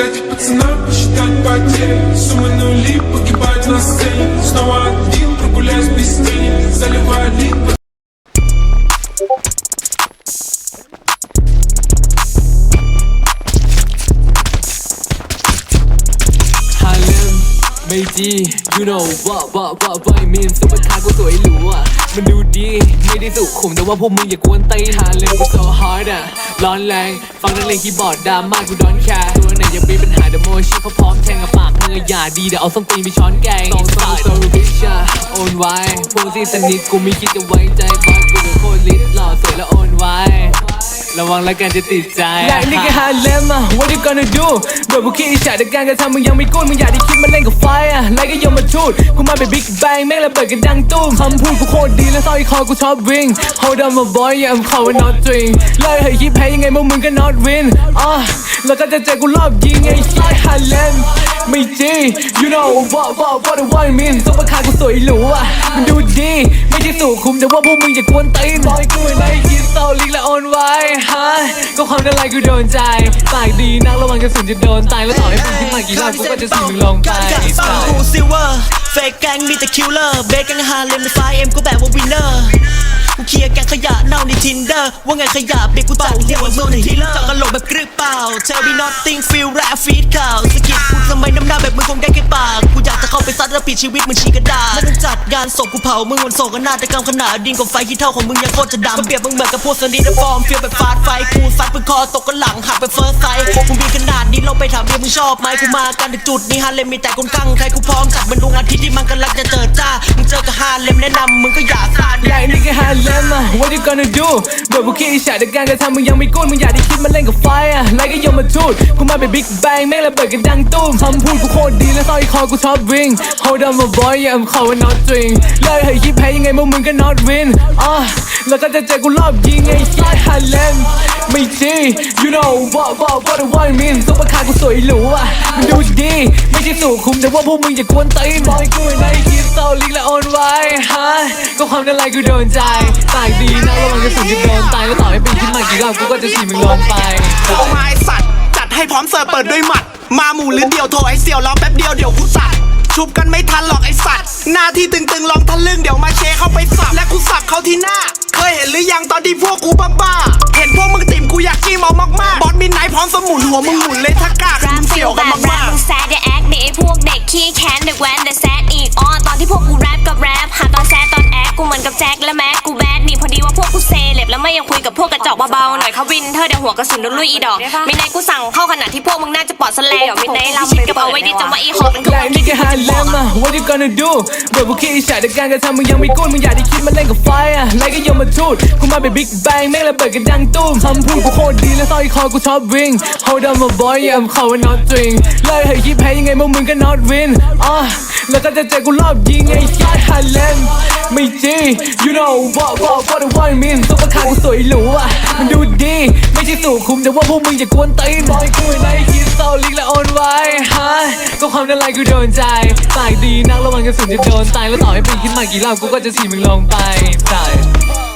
Дайте пацанам посчитать потери. Суммы нули погибать на сцене. Снова один ไม่ดี you know what what what what I mean ซุปเปอร์คากูสวยหรูอะมันดูดี ไม่ได้สุขุมแต่ว่าพวกมึงอย่ากวนไตีนฮาเลมกู so hard อะร้อนแรง ฟังนักเลงคีย์บอร์ดดราม่ากูดอนแคร์ตัวไหนยังมีปัญหาเดโมชิเขาพร้อมแทงกับปากมึงออย่าดีเดี๋ยวเอาส้มตีนไปช้อนแกงสองสายโซลูบิชอะโอนไว้พวกที่สนิทกูไม่คิดจะไว้ใจบอสกูเป็นโคตรลิส วังแล้วกันจะติดใจและนี่ก็ฮาเลมอะ what you gonna do เบื่อพวกขี้อิจฉาแต่การกระทำมึงยังไม่กุ้มึงอยากได้คิดมาเล่นกับไฟอะไล่ก็ยมมาทูดกูมาเป็นบิ๊กแบงแม่งระเบิดกันดังตุ้มคำพูดกูโคตรดีและสร้อยคอกูชอบวิ่ง hold on my boy yeah I'm calling not drink เลยให้คิดแพ้ยังไงพวกมึงก็ not win อะแล้วก็จะเจอกูรอบยิงไอ้ชายฮาเลมไม่จริง you know what what what the one mean ซุปเปอร์คากูสวยหรูอะมันดูดี ไม่ใช่สุขุมแต่ว่าพวกมึงอย่ากวนตีนบอยกูในยินโซลิกและโอนไว้ฮะก็ความอะไรกูโดนใจปากดีนักระวังกระสุนจะโดนตายแล้วต่อให้มึงขึ้นมากี่รอบกูก็จะสิมึงลงไปการที่สร้างกูซิลเวอร์เฟกแกงมีแต่คิลเลอร์เบสแกงฮาเลมในไฟเอ็มกูแบบว่าวินเนอร์กู เคลียร์แกงขยะเน่าในทินเดอร์ว่าไงขยะเบรกกูจัดหัวโซนทีเลอร์จับกระโหลกแบบกรึกเปล่าเทลบีนอตติ้งฟิลแรปฟีดข่าวสกิดพูดทำไมน้ำหน้าแบบมึงคงได้แค่ปากกูอยากจะเข้าไปซัดแล้วปิดชีวิตมึงชี้กระดาษแล้วต้องจัดงานศพกูเผามึงวันโศกนาฏกรรมขนาดดินกับไฟที่เท่าของมึงยังโคตรจะดำก็เปรียบมึงเหมือนกับพวกสนิทฟอร์มฟีลแบบฟาดไฟกูซัดปืนคอตกกันหลังหักไปเฟิร์สไซด์มึงมีขนาดนี้เราไปถามเมียมึงชอบไหมกูมากันถึงจุดนี้ฮาเลมมีแต่คนกังใครกูพร้อมจัดมันดวงอาทิตย์ที่มันกำลังจะเจิดจ้ามึงเจอกับฮาเลมแนะนำมึงก็อย่าซ่านและนี่ก็ฮาเลมอะ what you gonna do เบื่อพวกขี้อิจฉาแต่การกระทำมึงยังไม่กุ้มึงอยากได้คิดมาเล่นกับไฟอะไล่ก็ยมมาทูดกูมาเป็นบิ๊กแบงแม่งระเบิดกันดังตุ้มคำพูดกูโคตรดีและสร้อยคอกูชอบวิ่ง hold on my boy yeah I'm calling not drink เลยให้คิดแพ้ยังไงพวกมึงก็ not win อะแล้วก็จะเจอกูรอบยิงไอ้ชายฮาเลมไม่จริง you know what what what the one mean ซุปเปอร์คาร์กูสวยหรูอะมันดูดี ไม่ใช่สุขุมแต่ว่าพวกมึงอย่ากวนตีนบอยกูในยินโซ ความนั้นไรกูโดนใจปากดีนะระวังกระสุนจะโดนตายแล้วต่อให้ปีนขึ้นมากี่รอบกูก็จะฉีมึงลงไปโทรมาไอสัตว์ จัดให้พร้อมเสิร์ฟเปิดด้วยหมัด มาหมู่หรือเดี่ยวโทรไอเสี่ยวรอแป๊บเดียวเดี๋ยวกูสัตว์ชุบกันไม่ทันหรอกไอสัตว์ หน้าที่ตึงๆลองทะลึ่งเดี๋ยวมาเชเข้าไปสับและกูสับเขาที่หน้า เคยเห็นหรือยังตอนที่พวกกูบ้าๆเห็นพวกมึงติ่มกูอยากจี้เมามากๆบอสมินไนท์พร้อมสมุนหัวมึงหมุนเลยถ้ากล้าคือมึงเสี่ วินเธอเดี๋ยวหัวกระสุนโดนลุยอีดอกมินไนกูสั่งเข้าขณะที่พวกมึงน่าจะปลอดสแลงมินไนลำชิดกับเอาไว้ดิจำว่าอีหอกเป็นขและโมยนี่ก็ฮาเลมอะ what you gonna do เบื่อพวกขี้อิจฉาแต่การกระทำมึงยังไม่กุ้มึงอยากได้คิดมาเล่นกับไฟอะไล่ก็ยมมาทูดกูมาเป็นบิ๊กแบงแม่งระเบิดกันดังตุ้มคำพูดกูโคตรดีและสร้อยคอกูชอบวิ่ง hold on my boy yeah I'm calling not drink เลยให้คิดแพ้ยังไงพวกมึงก็ not win อะแล้วก็จะเจอกูรอบยิงไอ้ชายฮาเลมไม่จริง you know what what what the one mean ซุปเปร์คากูสวยหรูอะมันดูดี ไม่ใช่สุขุมแต่ว่าพวกมึงอย่ากวนตีนบอยกูในยินโซลิกและโอนไว้ฮะก็ความนั้นไรกูโดนใจตายดีนักระวังกระสุนจะโดนตายแล้วต่อให้ปีนขึ้นมากี่รอบกูก็จะฉีมึงลงไปตาย